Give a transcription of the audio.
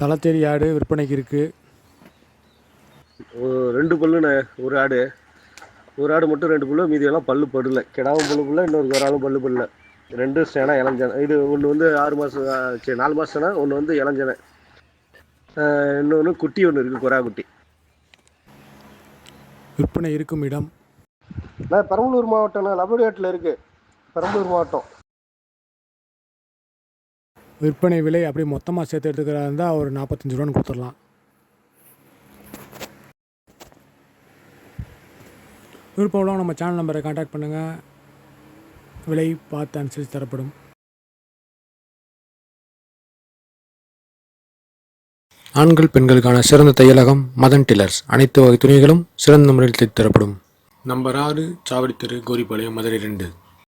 தலத்தேரி ஆடு விற்பனைக்கு இருக்குது ஒரு ரெண்டு பல்லுண்ணே ஒரு ஆடு. ஒரு ஆடு மட்டும் ரெண்டு பல்லு மீதியெல்லாம் பல்லு படல. கிடாவும் பல்லு பல்ல இன்னொரு ஒரு ஆளும் பல்லு பல்ல ரெண்டும் சேனா இளஞ்சனை. இது ஒன்று வந்து ஆறு மாதம் சரி நாலு மாதம் சேனை ஒன்று வந்து இளஞ்சனை. இன்னொன்று குட்டி ஒன்று இருக்குது கொரா குட்டி. விற்பனை இருக்கும் இடம். நான் பெரம்பலூர் மாவட்டம்ண்ணா லபடியாட்டில் இருக்குது பெரம்பலூர் மாவட்டம். விற்பனை விலை அப்படி மொத்தமாக சேர்த்து எடுத்துக்கிறதா இருந்தால் ஒரு நாற்பத்தஞ்சு ரூபான்னு கொடுத்துடலாம். விருப்பம் உள்ளவங்க நம்ம சேனல் நம்பரை காண்டாக்ட் பண்ணுங்கள் விலை பார்த்து அனுசரித்து தரப்படும். ஆண்கள் பெண்களுக்கான சிறந்த தையலகம் மதன் டில்லர்ஸ் அனைத்து வகை துணிகளும் சிறந்த முறையில் தைத்து தரப்படும். நம்பர் ஆறு சாவடி கோரிப்பாளையம் மதுரை ரெண்டு.